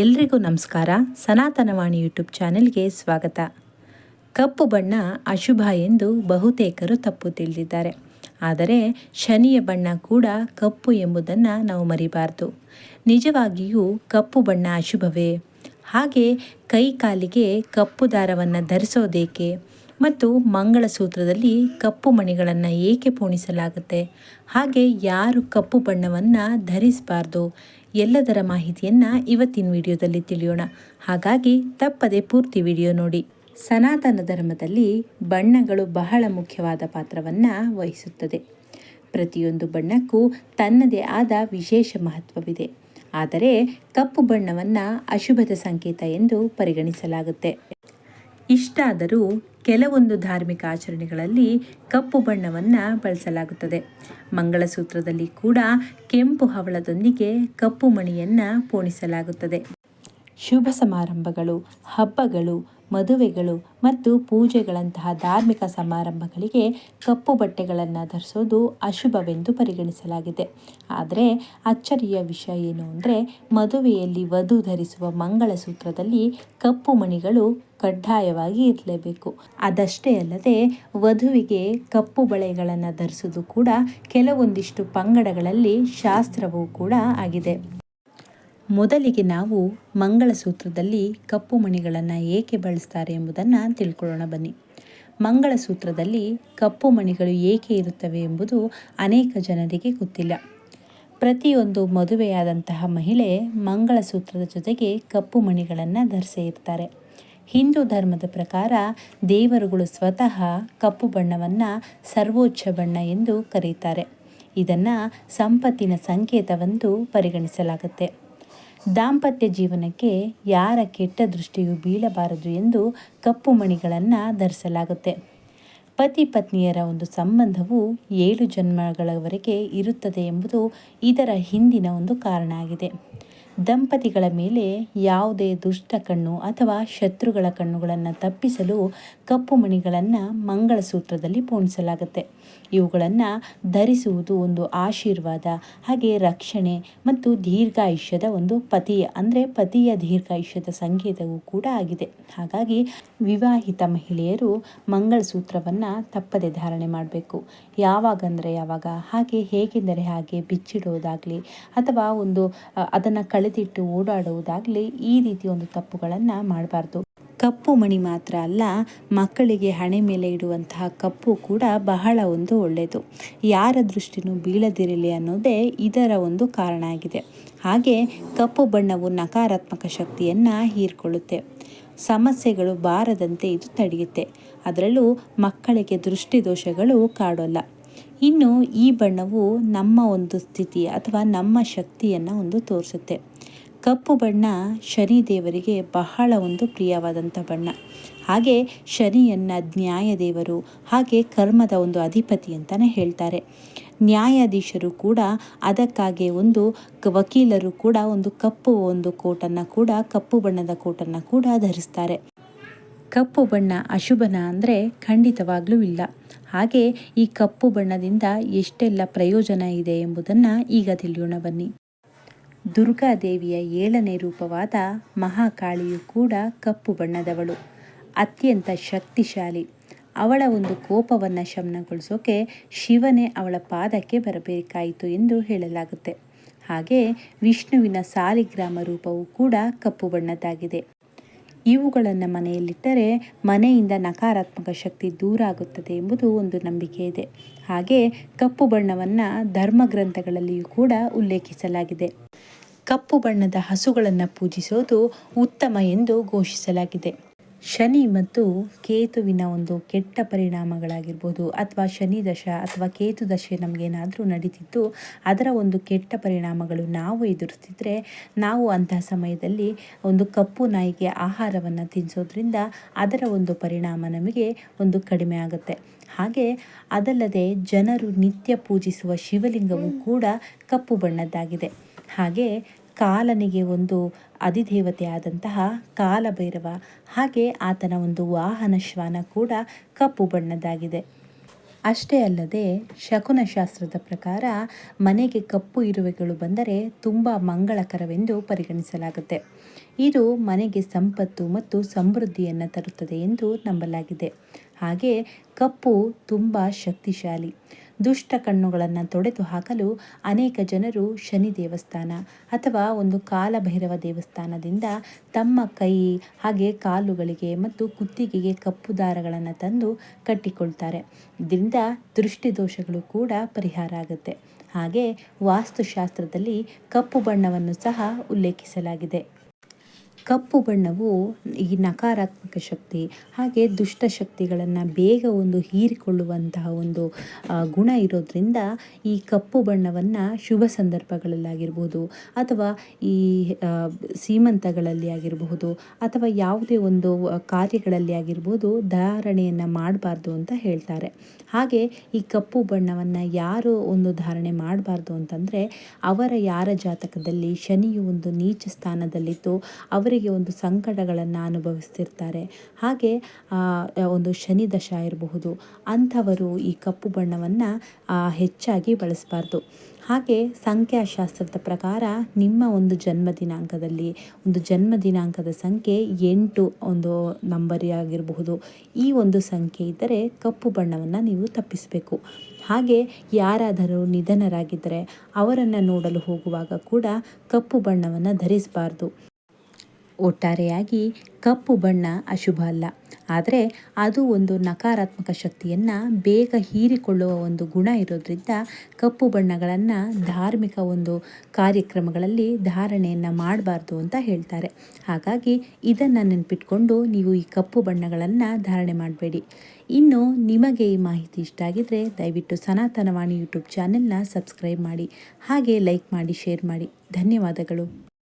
ಎಲ್ರಿಗೂ ನಮಸ್ಕಾರ. ಸನಾತನವಾಣಿ ಯೂಟ್ಯೂಬ್ ಚಾನೆಲ್ಗೆ ಸ್ವಾಗತ. ಕಪ್ಪು ಬಣ್ಣ ಅಶುಭ ಎಂದು ಬಹುತೇಕರು ತಪ್ಪು ತಿಳಿದಿದ್ದಾರೆ. ಆದರೆ ಶನಿಯ ಬಣ್ಣ ಕೂಡ ಕಪ್ಪು ಎಂಬುದನ್ನು ನಾವು ಮರಿಬಾರ್ದು. ನಿಜವಾಗಿಯೂ ಕಪ್ಪು ಬಣ್ಣ ಅಶುಭವೇ? ಹಾಗೆ ಕೈ ಕಾಲಿಗೆ ಕಪ್ಪು ದಾರವನ್ನು ಧರಿಸೋದೇಕೆ? ಮತ್ತು ಮಂಗಳಸೂತ್ರದಲ್ಲಿ ಕಪ್ಪು ಮಣಿಗಳನ್ನು ಏಕೆ ಪೋಣಿಸಲಾಗುತ್ತೆ? ಹಾಗೆ ಯಾರು ಕಪ್ಪು ಬಣ್ಣವನ್ನು ಧರಿಸಬಾರ್ದು? ಎಲ್ಲದರ ಮಾಹಿತಿಯನ್ನು ಇವತ್ತಿನ ವಿಡಿಯೋದಲ್ಲಿ ತಿಳಿಯೋಣ. ಹಾಗಾಗಿ ತಪ್ಪದೆ ಪೂರ್ತಿ ವಿಡಿಯೋ ನೋಡಿ. ಸನಾತನ ಧರ್ಮದಲ್ಲಿ ಬಣ್ಣಗಳು ಬಹಳ ಮುಖ್ಯವಾದ ಪಾತ್ರವನ್ನು ವಹಿಸುತ್ತದೆ. ಪ್ರತಿಯೊಂದು ಬಣ್ಣಕ್ಕೂ ತನ್ನದೇ ಆದ ವಿಶೇಷ ಮಹತ್ವವಿದೆ. ಆದರೆ ಕಪ್ಪು ಬಣ್ಣವನ್ನು ಅಶುಭದ ಸಂಕೇತ ಎಂದು ಪರಿಗಣಿಸಲಾಗುತ್ತೆ. ಇಷ್ಟಾದರೂ ಕೆಲವೊಂದು ಧಾರ್ಮಿಕ ಆಚರಣೆಗಳಲ್ಲಿ ಕಪ್ಪು ಬಣ್ಣವನ್ನು ಬಳಸಲಾಗುತ್ತದೆ. ಮಂಗಳಸೂತ್ರದಲ್ಲಿ ಕೂಡ ಕೆಂಪು ಹವಳದೊಂದಿಗೆ ಕಪ್ಪು ಮಣಿಯನ್ನು ಪೋಣಿಸಲಾಗುತ್ತದೆ. ಶುಭ ಸಮಾರಂಭಗಳು, ಹಬ್ಬಗಳು, ಮದುವೆಗಳು ಮತ್ತು ಪೂಜೆಗಳಂತಹ ಧಾರ್ಮಿಕ ಸಮಾರಂಭಗಳಿಗೆ ಕಪ್ಪು ಬಟ್ಟೆಗಳನ್ನು ಧರಿಸೋದು ಅಶುಭವೆಂದು ಪರಿಗಣಿಸಲಾಗಿದೆ. ಆದರೆ ಅಚ್ಚರಿಯ ವಿಷಯ ಏನು ಅಂದರೆ ಮದುವೆಯಲ್ಲಿ ವಧು ಧರಿಸುವ ಮಂಗಳಸೂತ್ರದಲ್ಲಿ ಕಪ್ಪು ಮಣಿಗಳು ಕಡ್ಡಾಯವಾಗಿ ಇರಲೇಬೇಕು. ಅದಷ್ಟೇ ಅಲ್ಲದೆ ವಧುವಿಗೆ ಕಪ್ಪು ಬಳೆಗಳನ್ನು ಧರಿಸೋದು ಕೂಡ ಕೆಲವೊಂದಿಷ್ಟು ಪಂಗಡಗಳಲ್ಲಿ ಶಾಸ್ತ್ರವೂ ಕೂಡ ಆಗಿದೆ. ಮೊದಲಿಗೆ ನಾವು ಮಂಗಳಸೂತ್ರದಲ್ಲಿ ಕಪ್ಪು ಮಣಿಗಳನ್ನು ಏಕೆ ಬಳಸ್ತಾರೆ ಎಂಬುದನ್ನು ತಿಳ್ಕೊಳ್ಳೋಣ ಬನ್ನಿ. ಮಂಗಳಸೂತ್ರದಲ್ಲಿ ಕಪ್ಪು ಮಣಿಗಳು ಏಕೆ ಇರುತ್ತವೆ ಎಂಬುದು ಅನೇಕ ಜನರಿಗೆ ಗೊತ್ತಿಲ್ಲ. ಪ್ರತಿಯೊಂದು ಮದುವೆಯಾದಂತಹ ಮಹಿಳೆ ಮಂಗಳಸೂತ್ರದ ಜೊತೆಗೆ ಕಪ್ಪು ಮಣಿಗಳನ್ನು ಧರಿಸೇ ಇರ್ತಾರೆ. ಹಿಂದೂ ಧರ್ಮದ ಪ್ರಕಾರ ದೇವರುಗಳು ಸ್ವತಃ ಕಪ್ಪು ಬಣ್ಣವನ್ನು ಸರ್ವೋಚ್ಚ ಬಣ್ಣ ಎಂದು ಕರೆಯುತ್ತಾರೆ ಇದನ್ನು ಸಂಪತ್ತಿನ ಸಂಕೇತವೆಂದು ಪರಿಗಣಿಸಲಾಗುತ್ತೆ. ದಾಂಪತ್ಯ ಜೀವನಕ್ಕೆ ಯಾರ ಕೆಟ್ಟ ದೃಷ್ಟಿಯು ಬೀಳಬಾರದು ಎಂದು ಕಪ್ಪು ಮಣಿಗಳನ್ನು ಧರಿಸಲಾಗುತ್ತೆ. ಪತಿ ಪತ್ನಿಯರ ಒಂದು ಸಂಬಂಧವು ಏಳು ಜನ್ಮಗಳವರೆಗೆ ಇರುತ್ತದೆ ಎಂಬುದು ಇದರ ಹಿಂದಿನ ಒಂದು ಕಾರಣ ಆಗಿದೆ. ದಂಪತಿಗಳ ಮೇಲೆ ಯಾವುದೇ ದುಷ್ಟ ಕಣ್ಣು ಅಥವಾ ಶತ್ರುಗಳ ಕಣ್ಣುಗಳನ್ನು ತಪ್ಪಿಸಲು ಕಪ್ಪು ಮಣಿಗಳನ್ನು ಮಂಗಳಸೂತ್ರದಲ್ಲಿ ಪೋಣಿಸಲಾಗುತ್ತೆ. ಇವುಗಳನ್ನು ಧರಿಸುವುದು ಒಂದು ಆಶೀರ್ವಾದ, ಹಾಗೆ ರಕ್ಷಣೆ ಮತ್ತು ದೀರ್ಘಾಯುಷ್ಯದ ಒಂದು ಪತಿಯ ಅಂದರೆ ಪತಿಯ ದೀರ್ಘಾಯುಷ್ಯದ ಸಂಕೇತವೂ ಕೂಡ ಆಗಿದೆ. ಹಾಗಾಗಿ ವಿವಾಹಿತ ಮಹಿಳೆಯರು ಮಂಗಳಸೂತ್ರವನ್ನು ತಪ್ಪದೆ ಧಾರಣೆ ಮಾಡಬೇಕು. ಯಾವಾಗಂದರೆ ಯಾವಾಗ, ಹಾಗೆ ಹೇಗೆಂದರೆ ಹಾಗೆ ಬಿಚ್ಚಿಡೋದಾಗಲಿ ಅಥವಾ ಒಂದು, ಅದನ್ನು ಕಳೆದಿಟ್ಟು ಓಡಾಡುವುದಾಗಲಿ ಈ ರೀತಿ ಒಂದು ತಪ್ಪುಗಳನ್ನು ಮಾಡಬಾರ್ದು. ಕಪ್ಪು ಮಣಿ ಮಾತ್ರ ಅಲ್ಲ, ಮಕ್ಕಳಿಗೆ ಹಣೆ ಮೇಲೆ ಇಡುವಂತಹ ಕಪ್ಪು ಕೂಡ ಬಹಳ ಒಂದು ಒಳ್ಳೆಯದು. ಯಾರ ದೃಷ್ಟಿನೂ ಬೀಳದಿರಲಿ ಅನ್ನೋದೇ ಇದರ ಒಂದು ಕಾರಣ ಆಗಿದೆ. ಹಾಗೆ ಕಪ್ಪು ಬಣ್ಣವು ನಕಾರಾತ್ಮಕ ಶಕ್ತಿಯನ್ನು ಹೀರ್ಕೊಳ್ಳುತ್ತೆ. ಸಮಸ್ಯೆಗಳು ಬಾರದಂತೆ ಇದು ತಡೆಯುತ್ತೆ. ಅದರಲ್ಲೂ ಮಕ್ಕಳಿಗೆ ದೃಷ್ಟಿ ದೋಷಗಳು ಕಾಡೋಲ್ಲ. ಇನ್ನು ಈ ಬಣ್ಣವು ನಮ್ಮ ಒಂದು ಸ್ಥಿತಿ ಅಥವಾ ನಮ್ಮ ಶಕ್ತಿಯನ್ನು ಒಂದು ತೋರಿಸುತ್ತೆ. ಕಪ್ಪು ಬಣ್ಣ ಶನಿ ದೇವರಿಗೆ ಬಹಳ ಒಂದು ಪ್ರಿಯವಾದಂಥ ಬಣ್ಣ. ಹಾಗೆ ಶನಿಯನ್ನು ನ್ಯಾಯದೇವರು ಹಾಗೆ ಕರ್ಮದ ಒಂದು ಅಧಿಪತಿ ಅಂತಲೇ ಹೇಳ್ತಾರೆ. ನ್ಯಾಯಾಧೀಶರು ಕೂಡ ಅದಕ್ಕಾಗಿ ಒಂದು ವಕೀಲರು ಕೂಡ ಒಂದು ಕಪ್ಪು ಒಂದು ಕೋಟನ್ನು ಕೂಡ, ಕಪ್ಪು ಬಣ್ಣದ ಕೋಟನ್ನು ಕೂಡ ಧರಿಸ್ತಾರೆ. ಕಪ್ಪು ಬಣ್ಣ ಅಶುಭನ ಅಂದರೆ ಖಂಡಿತವಾಗಲೂ ಇಲ್ಲ. ಹಾಗೆ ಈ ಕಪ್ಪು ಬಣ್ಣದಿಂದ ಎಷ್ಟೆಲ್ಲ ಪ್ರಯೋಜನ ಇದೆ ಎಂಬುದನ್ನು ಈಗ ತಿಳಿಯೋಣ ಬನ್ನಿ. ದುರ್ಗಾದೇವಿಯ ಏಳನೇ ರೂಪವಾದ ಮಹಾಕಾಳಿಯು ಕೂಡ ಕಪ್ಪು ಬಣ್ಣದವಳು, ಅತ್ಯಂತ ಶಕ್ತಿಶಾಲಿ. ಅವಳ ಒಂದು ಕೋಪವನ್ನು ಶಮನಗೊಳಿಸೋಕೆ ಶಿವನೇ ಅವಳ ಪಾದಕ್ಕೆ ಬರಬೇಕಾಯಿತು ಎಂದು ಹೇಳಲಾಗುತ್ತೆ. ಹಾಗೆ ವಿಷ್ಣುವಿನ ಸಾಲಿಗ್ರಾಮ ರೂಪವು ಕೂಡ ಕಪ್ಪು ಬಣ್ಣದ್ದಾಗಿದೆ. ಇವುಗಳನ್ನು ಮನೆಯಲ್ಲಿಟ್ಟರೆ ಮನೆಯಿಂದ ನಕಾರಾತ್ಮಕ ಶಕ್ತಿ ದೂರ ಆಗುತ್ತದೆ ಎಂಬುದು ಒಂದು ನಂಬಿಕೆ ಇದೆ. ಹಾಗೆ ಕಪ್ಪು ಬಣ್ಣವನ್ನು ಧರ್ಮಗ್ರಂಥಗಳಲ್ಲಿಯೂ ಕೂಡ ಉಲ್ಲೇಖಿಸಲಾಗಿದೆ. ಕಪ್ಪು ಬಣ್ಣದ ಹಸುಗಳನ್ನು ಪೂಜಿಸೋದು ಉತ್ತಮ ಎಂದು ಘೋಷಿಸಲಾಗಿದೆ. ಶನಿ ಮತ್ತು ಕೇತುವಿನ ಒಂದು ಕೆಟ್ಟ ಪರಿಣಾಮಗಳಾಗಿರ್ಬೋದು ಅಥವಾ ಶನಿ ದಶ ಅಥವಾ ಕೇತು ದಶೆ ನಮಗೇನಾದರೂ ನಡೀತಿದ್ದು ಅದರ ಒಂದು ಕೆಟ್ಟ ಪರಿಣಾಮಗಳು ನಾವು ಎದುರಿಸ್ತಿದ್ರೆ, ನಾವು ಅಂತಹ ಸಮಯದಲ್ಲಿ ಒಂದು ಕಪ್ಪು ನಾಯಿಗೆ ಆಹಾರವನ್ನು ತಿನ್ನಿಸೋದ್ರಿಂದ ಅದರ ಒಂದು ಪರಿಣಾಮ ನಮಗೆ ಒಂದು ಕಡಿಮೆ ಆಗುತ್ತೆ. ಹಾಗೆ ಅದಲ್ಲದೆ ಜನರು ನಿತ್ಯ ಪೂಜಿಸುವ ಶಿವಲಿಂಗವು ಕೂಡ ಕಪ್ಪು ಬಣ್ಣದ್ದಾಗಿದೆ. ಹಾಗೆ ಕಾಲನಿಗೆ ಒಂದು ಅಧಿದೇವತೆ ಆದಂತಹ ಕಾಲಭೈರವ. ಹಾಗೆ ಆತನ ಒಂದು ವಾಹನ ಶ್ವಾನ ಕೂಡ ಕಪ್ಪು ಬಣ್ಣದಾಗಿದೆ ಅಷ್ಟೇ ಅಲ್ಲದೆ ಶಕುನಶಾಸ್ತ್ರದ ಪ್ರಕಾರ ಮನೆಗೆ ಕಪ್ಪು ಇರುವೆಗಳು ಬಂದರೆ ತುಂಬ ಮಂಗಳಕರವೆಂದು ಪರಿಗಣಿಸಲಾಗುತ್ತೆ. ಇದು ಮನೆಗೆ ಸಂಪತ್ತು ಮತ್ತು ಸಮೃದ್ಧಿಯನ್ನು ತರುತ್ತದೆ ಎಂದು ನಂಬಲಾಗಿದೆ. ಹಾಗೆ ಕಪ್ಪು ತುಂಬ ಶಕ್ತಿಶಾಲಿ. ದುಷ್ಟ ಕಣ್ಣುಗಳನ್ನು ತೊಡೆದು ಹಾಕಲು ಅನೇಕ ಜನರು ಶನಿ ದೇವಸ್ಥಾನ ಅಥವಾ ಒಂದು ಕಾಲಭೈರವ ದೇವಸ್ಥಾನದಿಂದ ತಮ್ಮ ಕೈ, ಹಾಗೆ ಕಾಲುಗಳಿಗೆ ಮತ್ತು ಕುತ್ತಿಗೆಗೆ ಕಪ್ಪು ದಾರಗಳನ್ನು ತಂದು ಕಟ್ಟಿಕೊಳ್ತಾರೆ. ಇದರಿಂದ ದೃಷ್ಟಿದೋಷಗಳು ಕೂಡ ಪರಿಹಾರ ಆಗುತ್ತೆ. ಹಾಗೆ ವಾಸ್ತುಶಾಸ್ತ್ರದಲ್ಲಿ ಕಪ್ಪು ಬಣ್ಣವನ್ನು ಸಹ ಉಲ್ಲೇಖಿಸಲಾಗಿದೆ. ಕಪ್ಪು ಬಣ್ಣವು ಈ ನಕಾರಾತ್ಮಕ ಶಕ್ತಿ, ಹಾಗೆ ದುಷ್ಟ ಶಕ್ತಿಗಳನ್ನು ಬೇಗ ಒಂದು ಹೀರಿಕೊಳ್ಳುವಂತಹ ಒಂದು ಗುಣ ಇರೋದ್ರಿಂದ ಈ ಕಪ್ಪು ಬಣ್ಣವನ್ನು ಶುಭ ಸಂದರ್ಭಗಳಲ್ಲಾಗಿರ್ಬೋದು, ಅಥವಾ ಈ ಸೀಮಂತಗಳಲ್ಲಿ ಆಗಿರಬಹುದು, ಅಥವಾ ಯಾವುದೇ ಒಂದು ಕಾರ್ಯಗಳಲ್ಲಿ ಆಗಿರ್ಬೋದು ಧಾರಣೆಯನ್ನು ಮಾಡಬಾರ್ದು ಅಂತ ಹೇಳ್ತಾರೆ. ಹಾಗೆ ಈ ಕಪ್ಪು ಬಣ್ಣವನ್ನು ಯಾರು ಒಂದು ಧಾರಣೆ ಮಾಡಬಾರ್ದು ಅಂತಂದರೆ, ಅವರ ಯಾರ ಜಾತಕದಲ್ಲಿ ಶನಿಯು ಒಂದು ನೀಚ ಸ್ಥಾನದಲ್ಲಿತ್ತು, ಅವರ ಅವರಿಗೆ ಒಂದು ಸಂಕಟಗಳನ್ನು ಅನುಭವಿಸ್ತಿರ್ತಾರೆ. ಹಾಗೆ ಒಂದು ಶನಿ ದಶ ಇರಬಹುದು, ಅಂಥವರು ಈ ಕಪ್ಪು ಬಣ್ಣವನ್ನು ಹೆಚ್ಚಾಗಿ ಬಳಸಬಾರ್ದು. ಹಾಗೆ ಸಂಖ್ಯಾಶಾಸ್ತ್ರದ ಪ್ರಕಾರ ನಿಮ್ಮ ಒಂದು ಜನ್ಮ ದಿನಾಂಕದಲ್ಲಿ, ಒಂದು ಜನ್ಮ ದಿನಾಂಕದ ಸಂಖ್ಯೆ ಎಂಟು ಒಂದು ನಂಬರಿ ಆಗಿರಬಹುದು. ಈ ಒಂದು ಸಂಖ್ಯೆ ಇದ್ದರೆ ಕಪ್ಪು ಬಣ್ಣವನ್ನು ನೀವು ತಪ್ಪಿಸಬೇಕು. ಹಾಗೆ ಯಾರಾದರೂ ನಿಧನರಾಗಿದ್ದರೆ ಅವರನ್ನು ನೋಡಲು ಹೋಗುವಾಗ ಕೂಡ ಕಪ್ಪು ಬಣ್ಣವನ್ನು ಧರಿಸಬಾರ್ದು. ಒಟ್ಟಾರೆಯಾಗಿ ಕಪ್ಪು ಬಣ್ಣ ಅಶುಭ ಅಲ್ಲ. ಆದರೆ ಅದು ಒಂದು ನಕಾರಾತ್ಮಕ ಶಕ್ತಿಯನ್ನು ಬೇಗ ಹೀರಿಕೊಳ್ಳುವ ಒಂದು ಗುಣ ಇರೋದ್ರಿಂದ ಕಪ್ಪು ಬಣ್ಣಗಳನ್ನು ಧಾರ್ಮಿಕ ಒಂದು ಕಾರ್ಯಕ್ರಮಗಳಲ್ಲಿ ಧಾರಣೆಯನ್ನು ಮಾಡಬಾರ್ದು ಅಂತ ಹೇಳ್ತಾರೆ. ಹಾಗಾಗಿ ಇದನ್ನು ನೆನ್ಪಿಟ್ಕೊಂಡು ನೀವು ಈ ಕಪ್ಪು ಬಣ್ಣಗಳನ್ನು ಧಾರಣೆ ಮಾಡಬೇಡಿ. ಇನ್ನು ನಿಮಗೆ ಈ ಮಾಹಿತಿ ಇಷ್ಟ ಆಗಿದ್ರೆ ದಯವಿಟ್ಟು ಸನಾತನವಾಣಿ ಯೂಟ್ಯೂಬ್ ಚಾನೆಲ್ನ ಸಬ್ಸ್ಕ್ರೈಬ್ ಮಾಡಿ, ಹಾಗೆ ಲೈಕ್ ಮಾಡಿ, ಶೇರ್ ಮಾಡಿ. ಧನ್ಯವಾದಗಳು.